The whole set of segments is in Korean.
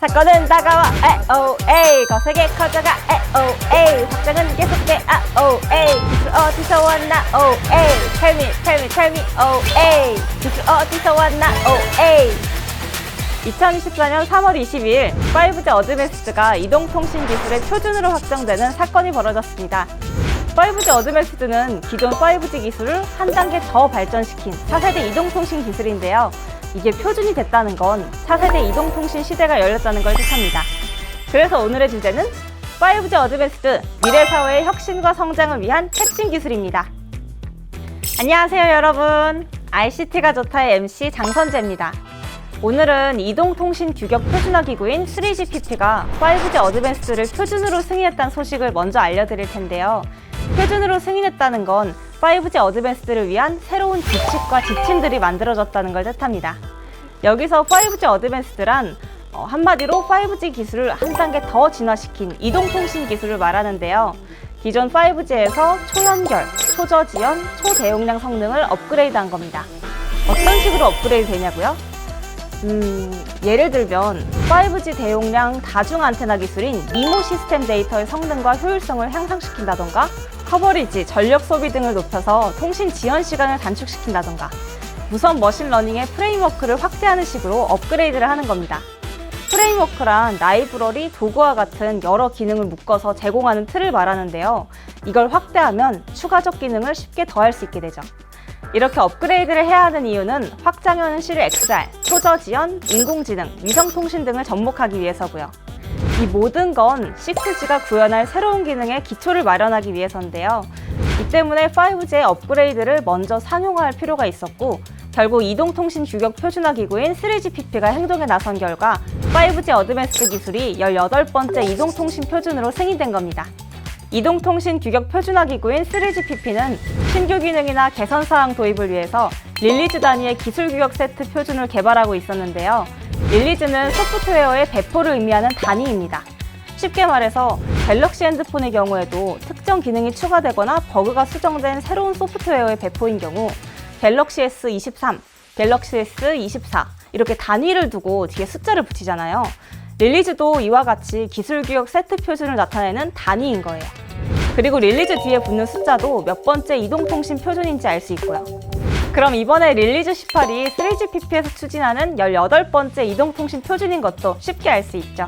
사건은 다가와 에오 에이 거세게 커져가 에오 에이 확장은 계속돼 아오 에이 기술 어디서 왔나 Tell me tell me tell me 오에이 기술 어디서 왔나 오 에이 2024년 3월 22일 5G 어드밴스드가 이동통신 기술의 표준으로 확정되는 사건이 벌어졌습니다. 5G 어드밴스드는 기존 5G 기술을 한 단계 더 발전시킨 차세대 이동통신 기술인데요. 이게 표준이 됐다는 건 차세대 이동통신 시대가 열렸다는 걸 뜻합니다. 그래서 오늘의 주제는 5G 어드밴스드 미래 사회의 혁신과 성장을 위한 핵심 기술입니다. 안녕하세요, 여러분. ICT가 좋다의 MC 장선재입니다. 오늘은 이동통신 규격 표준화 기구인 3GPP가 5G 어드밴스드를 표준으로 승인했다는 소식을 먼저 알려드릴 텐데요. 표준으로 승인했다는 건 5G 어드밴스드를 위한 새로운 규칙과 지침들이 만들어졌다는 걸 뜻합니다. 여기서 5G 어드밴스드란 어, 한마디로 5G 기술을 한 단계 더 진화시킨 이동통신 기술을 말하는데요. 기존 5G에서 초연결, 초저지연, 초대용량 성능을 업그레이드한 겁니다. 어떤 식으로 업그레이드 되냐고요? 음, 예를 들면 5G 대용량 다중 안테나 기술인 미모 시스템 데이터의 성능과 효율성을 향상시킨다던가 커버리지, 전력 소비 등을 높여서 통신 지연 시간을 단축시킨다던가 무선 머신러닝의 프레임워크를 확대하는 식으로 업그레이드를 하는 겁니다. 프레임워크란 라이브러리, 도구와 같은 여러 기능을 묶어서 제공하는 틀을 말하는데요. 이걸 확대하면 추가적 기능을 쉽게 더할 수 있게 되죠. 이렇게 업그레이드를 해야 하는 이유는 확장현실 XR, 초저지연, 인공지능, 위성통신 등을 접목하기 위해서고요. 이 모든 건 6G가 구현할 새로운 기능의 기초를 마련하기 위해서인데요. 이 때문에 5G의 업그레이드를 먼저 상용화할 필요가 있었고 결국 이동통신 규격 표준화 기구인 3GPP가 행동에 나선 결과 5G 어드밴스드 기술이 18번째 이동통신 표준으로 승인된 겁니다. 이동통신 규격 표준화 기구인 3GPP는 신규 기능이나 개선 사항 도입을 위해서 릴리즈 단위의 기술 규격 세트 표준을 개발하고 있었는데요. 릴리즈는 소프트웨어의 배포를 의미하는 단위입니다. 쉽게 말해서 갤럭시 핸드폰의 경우에도 특정 기능이 추가되거나 버그가 수정된 새로운 소프트웨어의 배포인 경우 갤럭시 S23, 갤럭시 S24 이렇게 단위를 두고 뒤에 숫자를 붙이잖아요. 릴리즈도 이와 같이 기술 규격 세트 표준을 나타내는 단위인 거예요. 그리고 릴리즈 뒤에 붙는 숫자도 몇 번째 이동통신 표준인지 알 수 있고요. 그럼 이번에 릴리즈 18이 3GPP에서 추진하는 18번째 이동통신 표준인 것도 쉽게 알 수 있죠.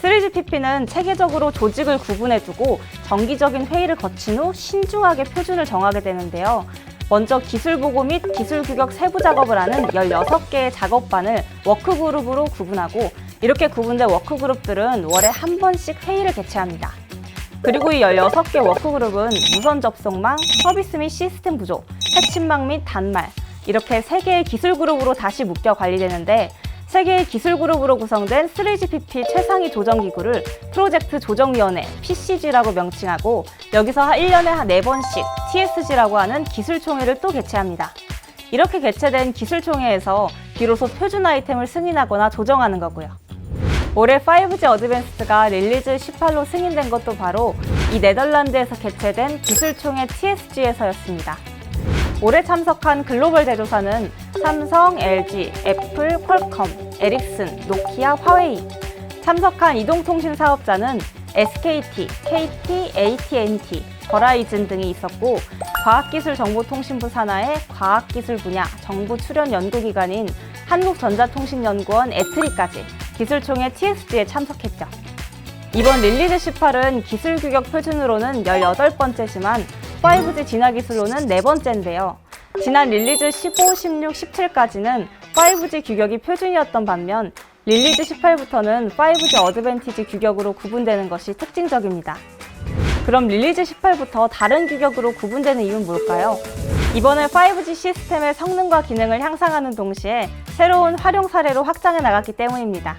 3GPP는 체계적으로 조직을 구분해 두고 정기적인 회의를 거친 후 신중하게 표준을 정하게 되는데요. 먼저 기술 보고 및 기술 규격 세부 작업을 하는 16개의 작업반을 워크그룹으로 구분하고 이렇게 구분된 워크그룹들은 월에 한 번씩 회의를 개최합니다. 그리고 이 16개 워크그룹은 무선 접속망, 서비스 및 시스템 구조, 핵심망 및 단말 이렇게 3개의 기술 그룹으로 다시 묶여 관리되는데 3개의 기술 그룹으로 구성된 3GPP 최상위 조정 기구를 프로젝트 조정위원회 PCG라고 명칭하고 여기서 1년에 한 4번씩 TSG라고 하는 기술총회를 또 개최합니다. 이렇게 개최된 기술총회에서 비로소 표준 아이템을 승인하거나 조정하는 거고요. 올해 5G 어드밴스드가 릴리즈 18로 승인된 것도 바로 이 네덜란드에서 개최된 기술총회 TSG에서였습니다. 올해 참석한 글로벌 제조사는 삼성, LG, 애플, 퀄컴, 에릭슨, 노키아, 화웨이. 참석한 이동통신 사업자는 SKT, KT, AT&T, 버라이즌 등이 있었고 과학기술정보통신부 산하의 과학기술 분야 정부 출연 연구기관인 한국전자통신연구원 에트리까지 기술총회 TSG에 참석했죠. 이번 릴리즈 18은 기술 규격 표준으로는 18번째지만 5G 진화 기술로는 네 번째인데요. 지난 릴리즈 15, 16, 17까지는 5G 규격이 표준이었던 반면 릴리즈 18부터는 5G 어드밴티지 규격으로 구분되는 것이 특징적입니다. 그럼 릴리즈 18부터 다른 규격으로 구분되는 이유는 뭘까요? 이번에 5G 시스템의 성능과 기능을 향상하는 동시에 새로운 활용 사례로 확장해 나갔기 때문입니다.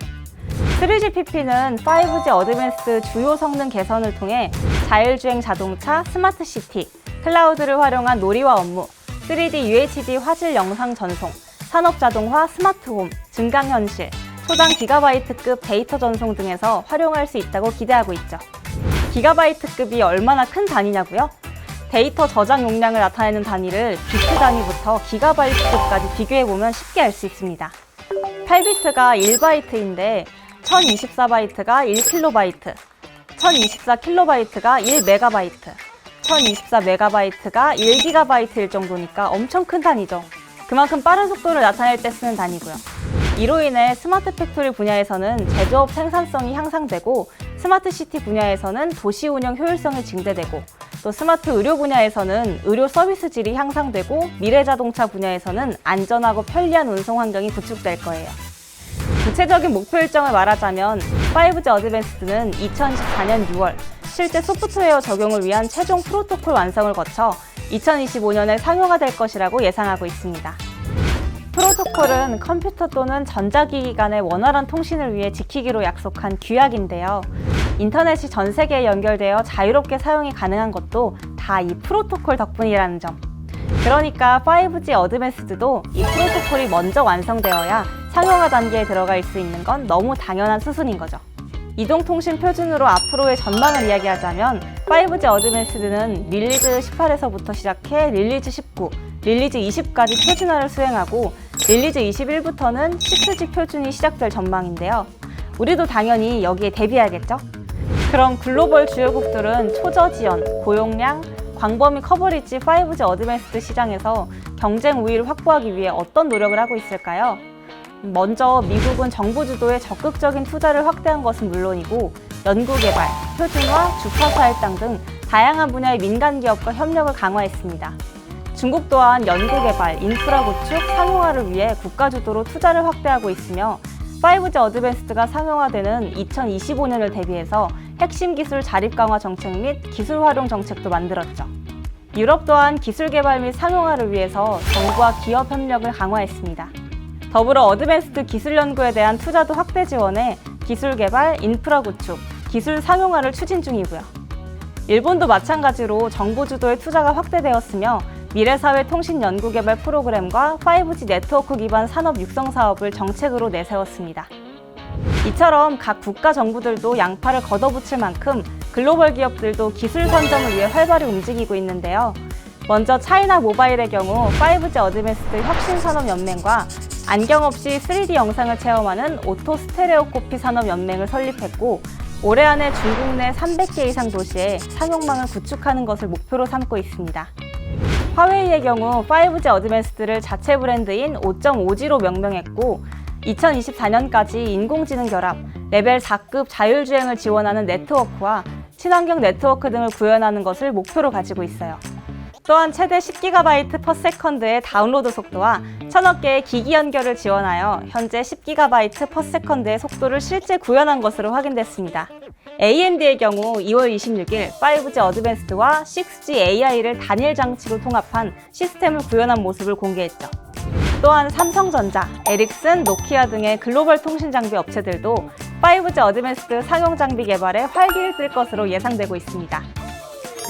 3GPP는 5G 어드밴스 주요 성능 개선을 통해 자율주행 자동차, 스마트 시티, 클라우드를 활용한 놀이와 업무, 3D UHD 화질 영상 전송, 산업 자동화, 스마트홈, 증강현실, 초당 기가바이트급 데이터 전송 등에서 활용할 수 있다고 기대하고 있죠. 기가바이트급이 얼마나 큰 단위냐고요? 데이터 저장 용량을 나타내는 단위를 비트 단위부터 기가바이트급까지 비교해보면 쉽게 알 수 있습니다. 8비트가 1바이트인데 1024바이트가 1KB, 1024KB 1MB, 1024MB가 1GB일 정도니까 엄청 큰 단위죠. 그만큼 빠른 속도를 나타낼 때 쓰는 단위고요. 이로 인해 스마트 팩토리 분야에서는 제조업 생산성이 향상되고 스마트 시티 분야에서는 도시 운영 효율성이 증대되고 또 스마트 의료 분야에서는 의료 서비스 질이 향상되고 미래 자동차 분야에서는 안전하고 편리한 운송 환경이 구축될 거예요. 구체적인 목표 일정을 말하자면 5G 어드밴스드는 2024년 6월 실제 소프트웨어 적용을 위한 최종 프로토콜 완성을 거쳐 2025년에 상용화 될 것이라고 예상하고 있습니다. 프로토콜은 컴퓨터 또는 전자기기 간의 원활한 통신을 위해 지키기로 약속한 규약인데요. 인터넷이 전 세계에 연결되어 자유롭게 사용이 가능한 것도 다 이 프로토콜 덕분이라는 점. 그러니까 5G 어드밴스드도 이 프로토콜이 먼저 완성되어야 상용화 단계에 들어갈 수 있는 건 너무 당연한 수순인 거죠. 이동통신 표준으로 앞으로의 전망을 이야기하자면 5G 어드밴스드는 릴리즈 18에서부터 시작해 릴리즈 19, 릴리즈 20까지 표준화를 수행하고 릴리즈 21부터는 6G 표준이 시작될 전망인데요. 우리도 당연히 여기에 대비해야겠죠? 그럼 글로벌 주요국들은 초저 지연, 고용량, 광범위 커버리지 5G 어드밴스드 시장에서 경쟁 우위를 확보하기 위해 어떤 노력을 하고 있을까요? 먼저 미국은 정부 주도의 적극적인 투자를 확대한 것은 물론이고 연구개발, 표준화, 주파수 할당 등 다양한 분야의 민간 기업과 협력을 강화했습니다. 중국 또한 연구개발, 인프라 구축, 상용화를 위해 국가 주도로 투자를 확대하고 있으며 5G 어드밴스드가 상용화되는 2025년을 대비해서 핵심 기술 자립 강화 정책 및 기술 활용 정책도 만들었죠. 유럽 또한 기술 개발 및 상용화를 위해서 정부와 기업 협력을 강화했습니다. 더불어 어드밴스드 기술 연구에 대한 투자도 확대 지원해 기술 개발, 인프라 구축, 기술 상용화를 추진 중이고요. 일본도 마찬가지로 정부 주도의 투자가 확대되었으며 미래사회 통신 연구 개발 프로그램과 5G 네트워크 기반 산업 육성 사업을 정책으로 내세웠습니다. 이처럼 각 국가 정부들도 양팔을 걷어붙일 만큼 글로벌 기업들도 기술 선점을 위해 활발히 움직이고 있는데요. 먼저 차이나 모바일의 경우 5G 어드밴스드 혁신산업연맹과 안경 없이 3D 영상을 체험하는 오토 스테레오코피 산업연맹을 설립했고 올해 안에 중국 내 300개 이상 도시에 상용망을 구축하는 것을 목표로 삼고 있습니다. 화웨이의 경우 5G 어드밴스드를 자체 브랜드인 5.5G로 명명했고 2024년까지 인공지능 결합, 레벨 4급 자율주행을 지원하는 네트워크와 친환경 네트워크 등을 구현하는 것을 목표로 가지고 있어요. 또한 최대 10GB per second의 다운로드 속도와 천억 개의 기기 연결을 지원하여 현재 10GB per second의 속도를 실제 구현한 것으로 확인됐습니다. AMD의 경우 2월 26일 5G 어드밴스드와 6G AI를 단일 장치로 통합한 시스템을 구현한 모습을 공개했죠. 또한 삼성전자, 에릭슨, 노키아 등의 글로벌 통신 장비 업체들도 5G 어드밴스드 상용 장비 개발에 활기를 띨 것으로 예상되고 있습니다.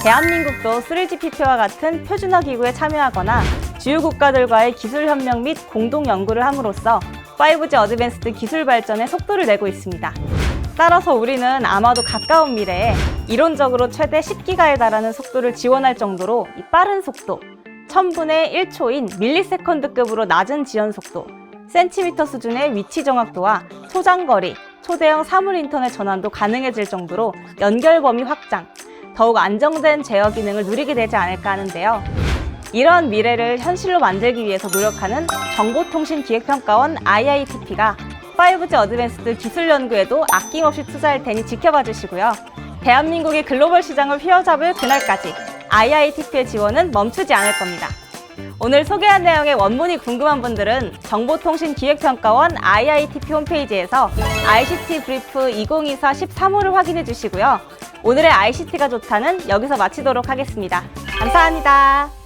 대한민국도 3GPP와 같은 표준화 기구에 참여하거나 주요 국가들과의 기술 협력 및 공동 연구를 함으로써 5G 어드밴스드 기술 발전에 속도를 내고 있습니다. 따라서 우리는 아마도 가까운 미래에 이론적으로 최대 10기가에 달하는 속도를 지원할 정도로 이 빠른 속도, 1000분의 1초인 밀리세컨드급으로 낮은 지연 속도, 센티미터 수준의 위치 정확도와 초장거리, 초대형 사물 인터넷 전환도 가능해질 정도로 연결 범위 확장, 더욱 안정된 제어 기능을 누리게 되지 않을까 하는데요. 이런 미래를 현실로 만들기 위해서 노력하는 정보통신기획평가원 IITP가 5G 어드밴스드 기술 연구에도 아낌없이 투자할 테니 지켜봐 주시고요. 대한민국이 글로벌 시장을 휘어잡을 그날까지 IITP의 지원은 멈추지 않을 겁니다. 오늘 소개한 내용의 원문이 궁금한 분들은 정보통신기획평가원 IITP 홈페이지에서 ICT 브리프 2024 13호를 확인해 주시고요. 오늘의 ICT가 좋다는 여기서 마치도록 하겠습니다. 감사합니다.